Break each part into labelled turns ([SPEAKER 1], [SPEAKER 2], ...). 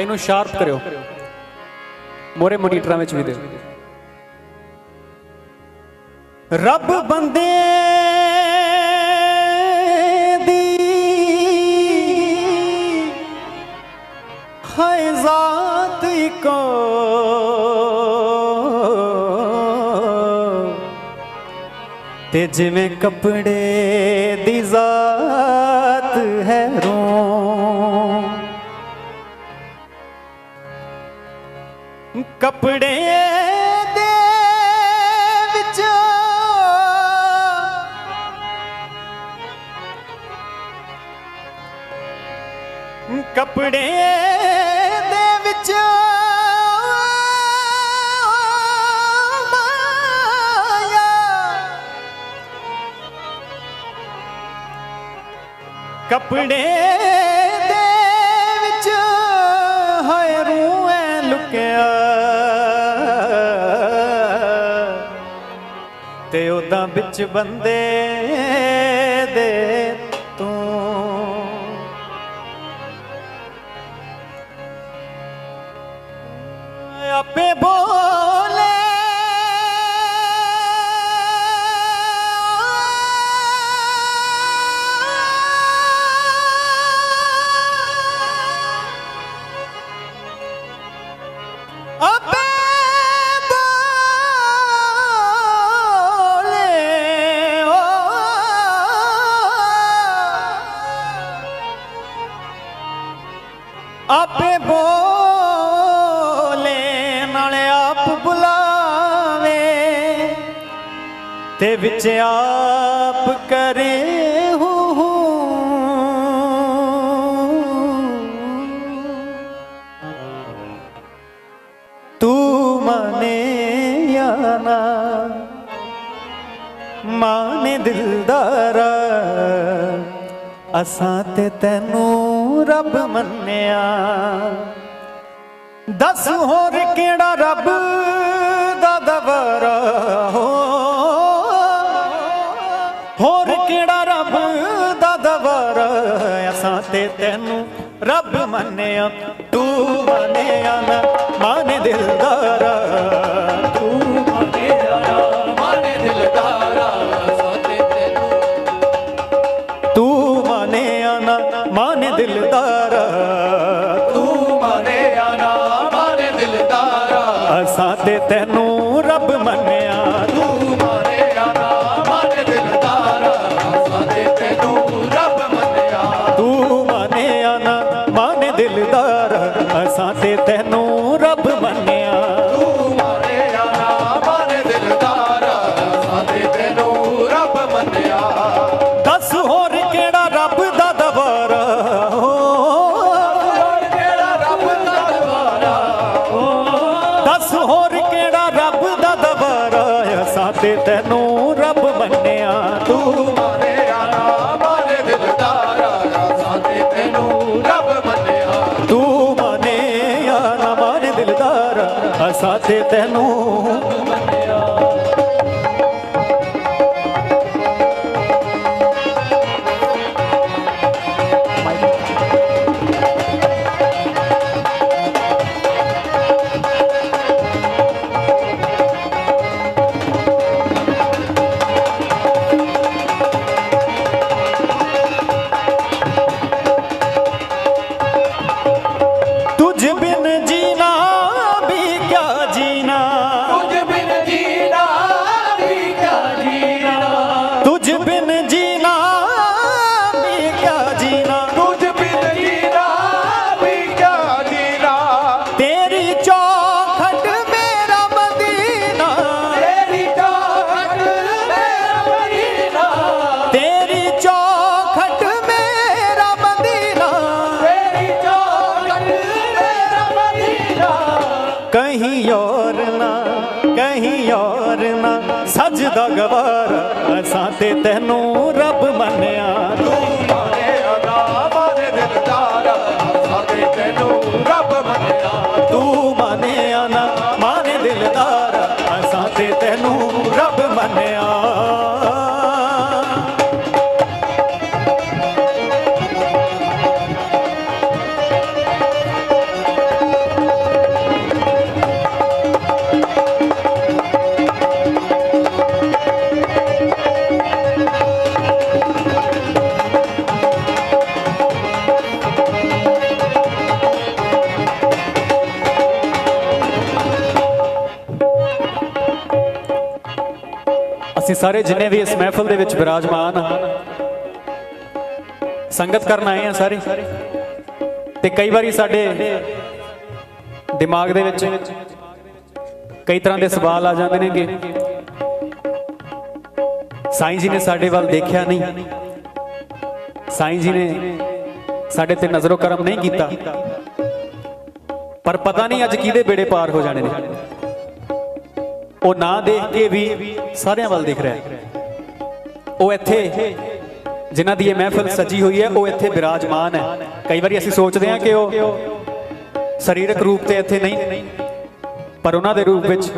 [SPEAKER 1] ਇਹਨੂੰ ਸ਼ਾਰਪ ਕਰਿਓ। ਮੋਰੇ ਮੋਨੀਟਰਾਂ ਵਿੱਚ ਵੀ ਦਿਓ। ਰੱਬ ਬੰਦੇ ਤੇ ਜਿਵੇਂ ਕੱਪੜੇ ਦੀ ਜ਼ਾਤ ਹੈ ਰੋਮ ਕੱਪੜੇ ਦੇ ਵਿੱਚ ਕੱਪੜੇ ਕੱਪੜੇ ਦੇ ਵਿੱਚ ਹੋਏ ਰੂਏ ਲੁਕਿਆ। ਤੇ ਉਦਾਂ ਵਿੱਚ ਬੰਦੇ ਵਿੱਚ ਆਪ ਕਰੇ ਹੂੰ ਤੂੰ ਮਾਨੇ ਨਾ ਮਾਨੇ ਦਿਲਦਾਰਾ, ਅਸਾਂ ਤੇ ਤੈਨੂੰ ਰੱਬ ਮੰਨਿਆ। ਦੱਸ ਹੋਰ ਕਿਹੜਾ ਰੱਬ? ਹੋਰ ਕਿਹੜਾ ਰੱਬ ਦਾ ਦਵਾਰ? ਅਸਾਂ ਤੇ ਤੈਨੂੰ ਰੱਬ ਮੰਨਿਆ, ਤੂੰ ਮੰਨਿਆ ਨਾ, ਮਾਨੇ ਦਿਲਦਾਰਾ। ਤੂੰ ਦੱਸ ਹੋਰ ਕਿਹੜਾ ਰੱਬ ਦਾ ਦਵਾਰਾ
[SPEAKER 2] ਆ ਸਾਤੇ ਤੈਨੂੰ ਰੱਬ ਮੰਨਿਆ।
[SPEAKER 1] ਤੂੰ ਸਾਰੇ ਜਿੰਨੇ ਵੀ ਇਸ ਮਹਿਫਲ ਦੇ ਵਿੱਚ ਵਿਰਾਜਮਾਨ ਆ ਸੰਗਤ ਕਰਨ ਆਏ ਆ ਸਾਰੇ, ਤੇ ਕਈ ਵਾਰੀ ਸਾਡੇ ਦਿਮਾਗ ਦੇ ਵਿੱਚ ਕਈ ਤਰ੍ਹਾਂ ਦੇ ਸਵਾਲ ਆ ਜਾਂਦੇ ਨੇ ਕਿ ਸਾਈਂ ਜੀ ਨੇ ਸਾਡੇ ਵੱਲ ਦੇਖਿਆ ਨਹੀਂ। ਸਾਈਂ ਜੀ ਨੇ ਸਾਡੇ ਤੇ ਨਜ਼ਰੋ ਕਰਮ ਨਹੀਂ ਕੀਤਾ। ਪਰ ਪਤਾ ਨਹੀਂ ਅੱਜ ਕਿਹਦੇ ਬੇੜੇ ਪਾਰ ਹੋ ਜਾਣੇ ਨੇ। ਉਹ ਨਾ ਦੇਖ ਕੇ ਵੀ ਸਾਰਿਆਂ ਵੱਲ ਦੇਖ ਰਿਹਾ ਹੈ ਉਹ ਇੱਥੇ ਜਿਨ੍ਹਾਂ ਦੀ ਇਹ ਮਹਿਫਲ ਸਜੀ ਹੋਈ ਹੈ ਉਹ ਇੱਥੇ ਬਿਰਾਜਮਾਨ ਹੈ ਕਈ ਵਾਰੀ ਅਸੀਂ ਸੋਚਦੇ ਹਾਂ ਕਿ ਉਹ ਸਰੀਰਕ ਰੂਪ ਤੇ ਇੱਥੇ ਨਹੀਂ ਪਰ ਉਹਨਾਂ ਦੇ ਰੂਪ ਵਿੱਚ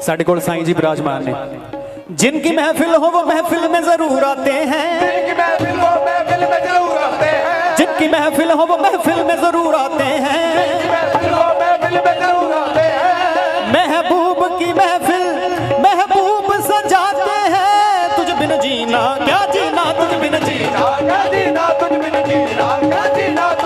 [SPEAKER 1] ਸਾਡੇ ਕੋਲ ਸਾਈਂ ਜੀ ਬਿਰਾਜਮਾਨ ਨੇ जिनकी महफिल हो वो महफिल में जरूर आते हैं
[SPEAKER 2] कि महफिल वो महफिल में जरूर आते हैं
[SPEAKER 1] जिनकी महफिल हो वो महफिल में जरूर आते हैं
[SPEAKER 2] कि महफिल वो महफिल में जरूर आते हैं
[SPEAKER 1] महबूब की महफिल महबूब सजाते हैं तुझ बिन जीना क्या जीना तुझ बिन जीना
[SPEAKER 2] क्या जीना तुझ बिन जीना क्या जीना तुझ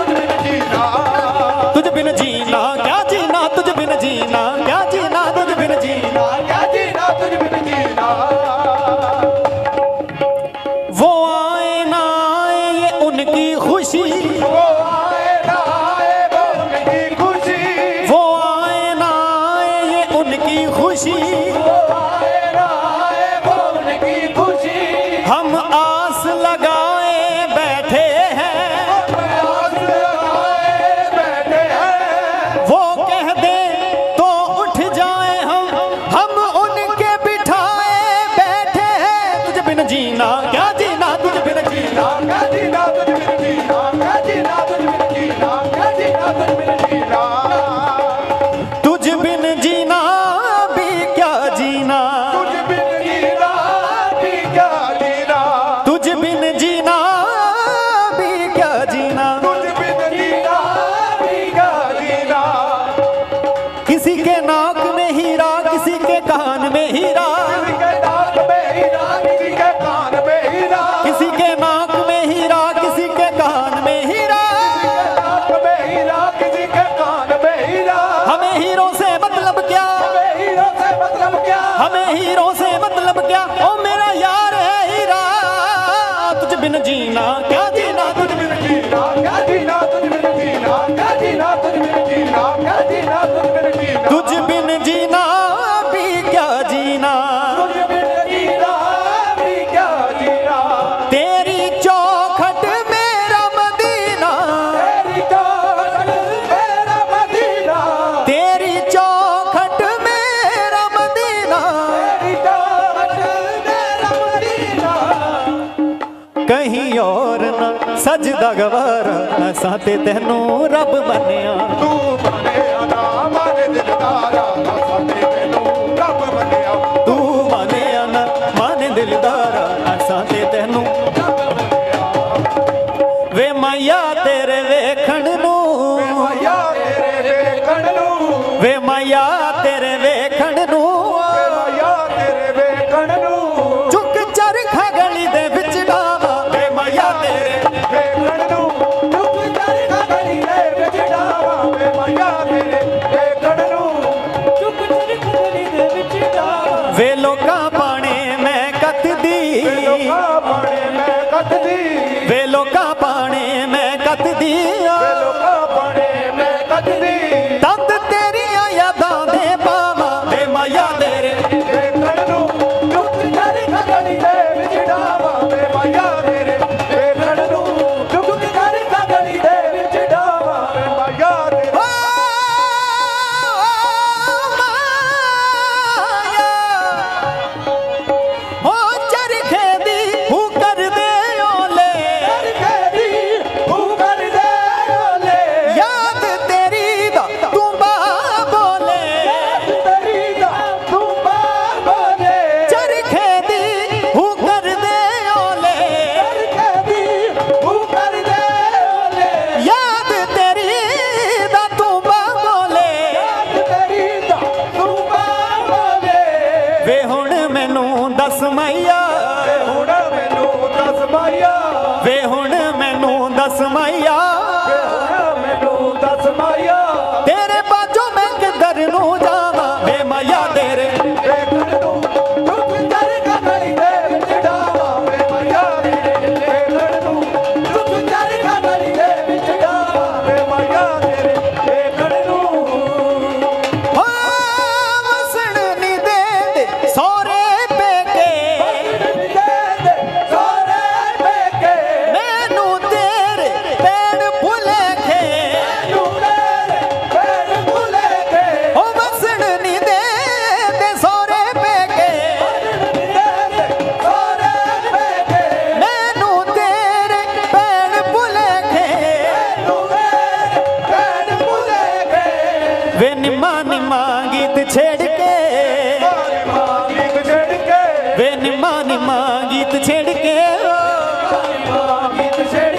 [SPEAKER 2] बिन जीना
[SPEAKER 1] हीरों से मतलब क्या ओ मेरा यार है हीरा तुझ बिन जीना क्या जीना तुझ बिन
[SPEAKER 2] जीना क्या जीना तुझ बिन जीना क्या जीना तुझ बिन जीना क्या जीना तुझ बिन जीना
[SPEAKER 1] तुझ बिन जीना ਤੇ ਤੈਨੂੰ ਰੱਬ ਮੰਨਿਆ।
[SPEAKER 2] ਤੂੰ
[SPEAKER 1] ਮੈਂ ਕੱਤਦੀ ਵੇ ਲੋਕਾਂ ਪਾਣੇ ਮੈਂ
[SPEAKER 2] ਕੱਟਦੀ
[SPEAKER 1] ਤੰਦ ਕੇ ਵੇ ਨਿਮਾ ਨਿਮਾ ਗੀਤ ਛੇੜ ਕੇ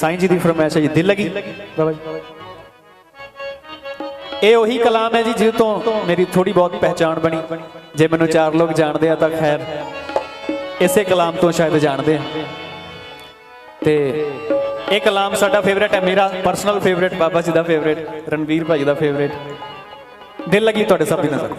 [SPEAKER 1] ਸਾਈਂ ਜੀ ਦੀ ਫਰਮਾਇਸ਼ ਹੈ ਜੀ, ਦਿਲ ਲਗੀ। ਬਾਬਾ ਜੀ ਇਹ ਉਹੀ ਕਲਾਮ ਹੈ ਜੀ ਜਿਸ ਤੋਂ ਮੇਰੀ ਥੋੜੀ ਬਹੁਤ ਪਹਿਚਾਣ ਬਣੀ। ਜੇ ਮੈਨੂੰ ਚਾਰ ਲੋਕ ਜਾਣਦੇ ਆ ਤਾਂ ਖੈਰ, ਇਸੇ ਕਲਾਮ ਤੋਂ ਸ਼ਾਇਦ ਜਾਣਦੇ ਆ। ਤੇ ਇਹ ਕਲਾਮ ਸਾਡਾ ਫੇਵਰੇਟ ਹੈ, ਮੇਰਾ ਪਰਸਨਲ ਫੇਵਰੇਟ ਬਾਬਾ ਜੀ ਦਾ ਫੇਵਰੇਟ ਰਣਵੀਰ ਭਾਈ ਦਾ ਫੇਵਰੇਟ ਦਿਲ ਲੱਗੀ ਤੁਹਾਡੇ ਸਭ ਦੀ ਨਜ਼ਰ।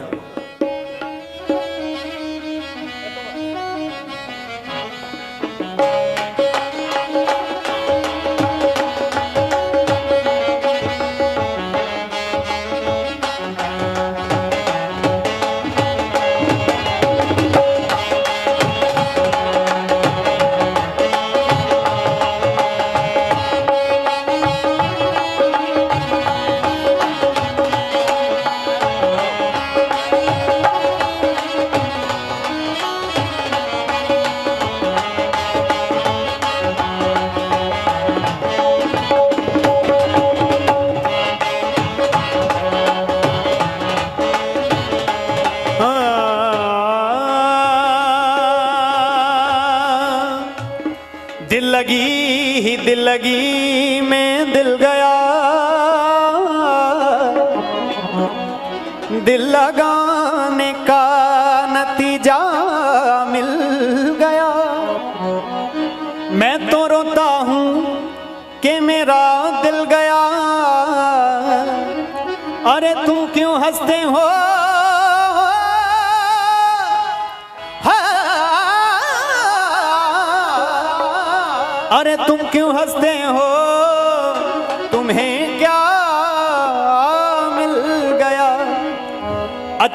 [SPEAKER 1] दिल लगी ही दिल लगी में दिल गया दिल लगाने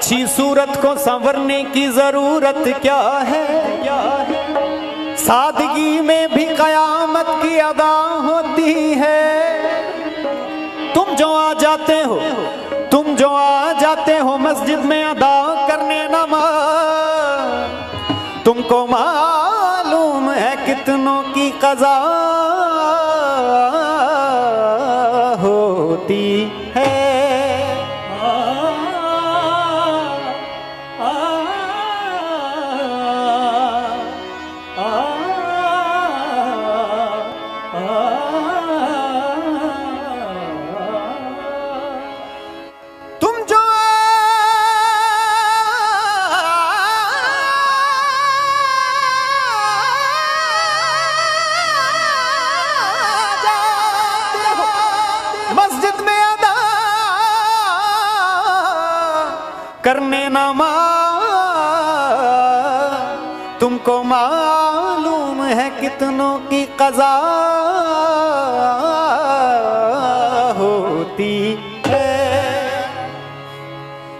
[SPEAKER 1] اچھی صورت کو سنورنے کی ضرورت کیا ہے؟ سادگی میں بھی قیامت کی ادا ہوتی ہے۔ تم جو آ جاتے ہو، تم جو آ جاتے ہو مسجد میں ادا کرنے نماز، تم کو معلوم ہے کتنوں کی قضاء नमा तुमको मालूम है कितनों की कजा होती है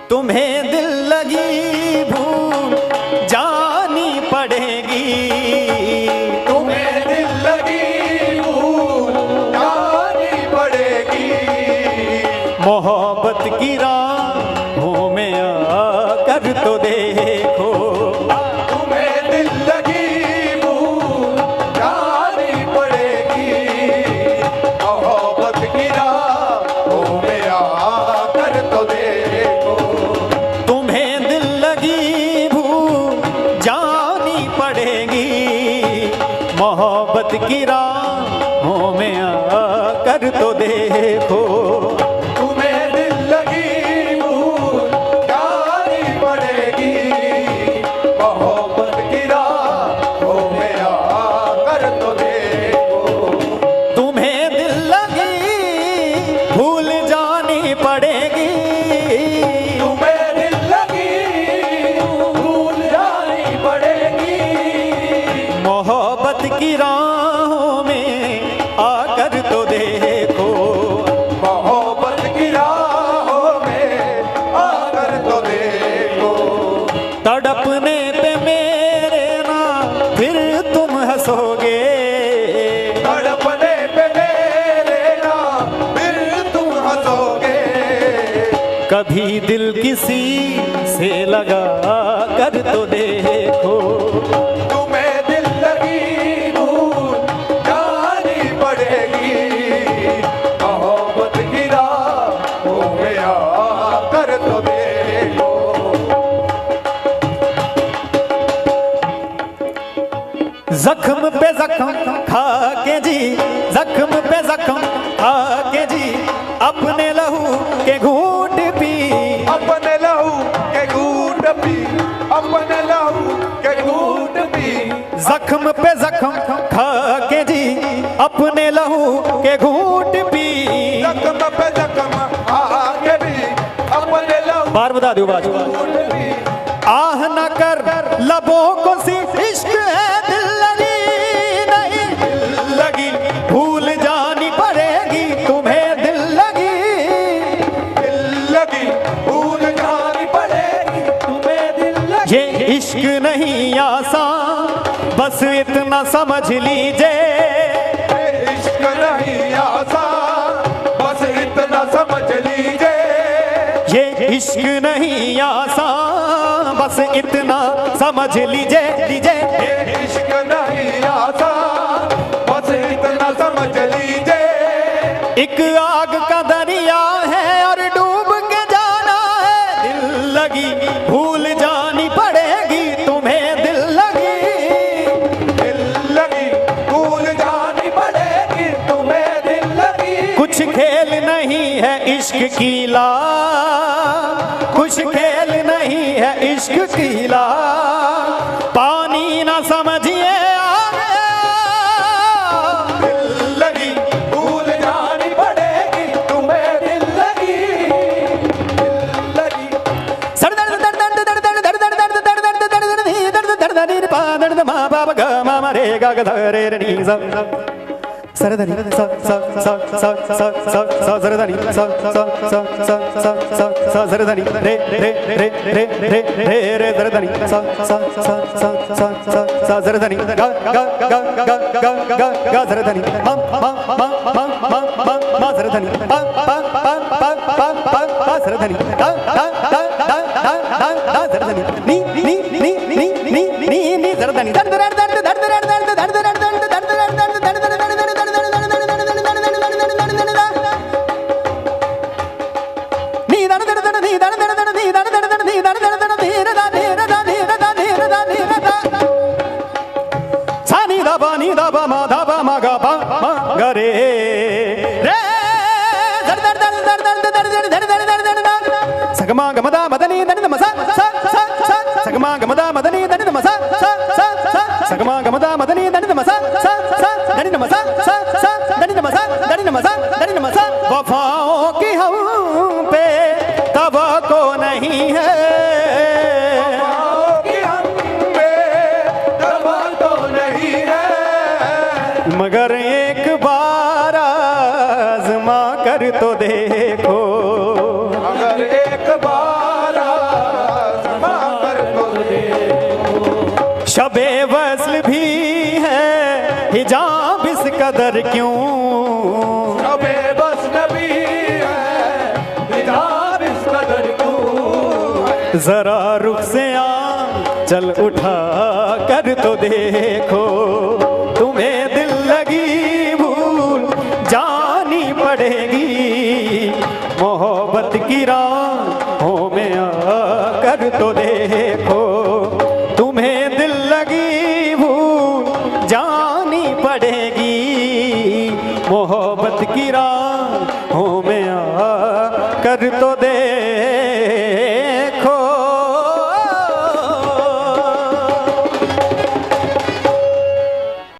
[SPEAKER 1] तुम्हें होमे आ कर तो देखो से लगा پہ
[SPEAKER 2] زخم کھا کے جی اپنے لہو کے گھوٹ
[SPEAKER 1] پی۔ زخم پہ زخم کھا کے جی اپنے
[SPEAKER 2] لہو بار بتا دیو باجو آہ نہ
[SPEAKER 1] کر لبوں کو سی عشق ہے۔ بس اتنا سمجھ
[SPEAKER 2] لیجیے۔ عشق نہیں آسان بس اتنا سمجھ
[SPEAKER 1] لیجیے۔ یہ عشق نہیں آسان بس اتنا سمجھ لیجیے یہ عشق نہیں آسان بس اتنا سمجھ لیجیے۔ ایک
[SPEAKER 2] آگ کا دریا ہے اور ڈوب کے جانا
[SPEAKER 1] ہے۔ دل لگی بھول इश्क कीला कुछ खेल नहीं है इश्क कीला पानी ना समझिए Ma ba ba ga ma ma re ga ga da re re ni sa సరదని సరదని సరదని రే రే రే రే రే రే రే సరదని సరదని గ గ గ గ గ గ గ సరదని మ మ మ మ మ మ మ సరదని ప ప ప ప ప ప ప సరదని ద ద ద ద ద ద సరదని ని ని ని ని ని ని ని సరదని సరదని సగమా గమదా మదని దని నమస సగమా గమదా మదని దని నమస సగమా గమదా మదని దని నమస దని నమస దని నమస దని నమస దని నమస वफाओं की हम पे तब को नहीं है
[SPEAKER 2] मगर एक बार आजमा कर तो दे
[SPEAKER 1] शबे वसल भी है हिजाब इस कदर क्यों
[SPEAKER 2] अबे बस नबी है हिजाब इस कदर क्यों
[SPEAKER 1] जरा रुख से आ चल उठा कर तो देखो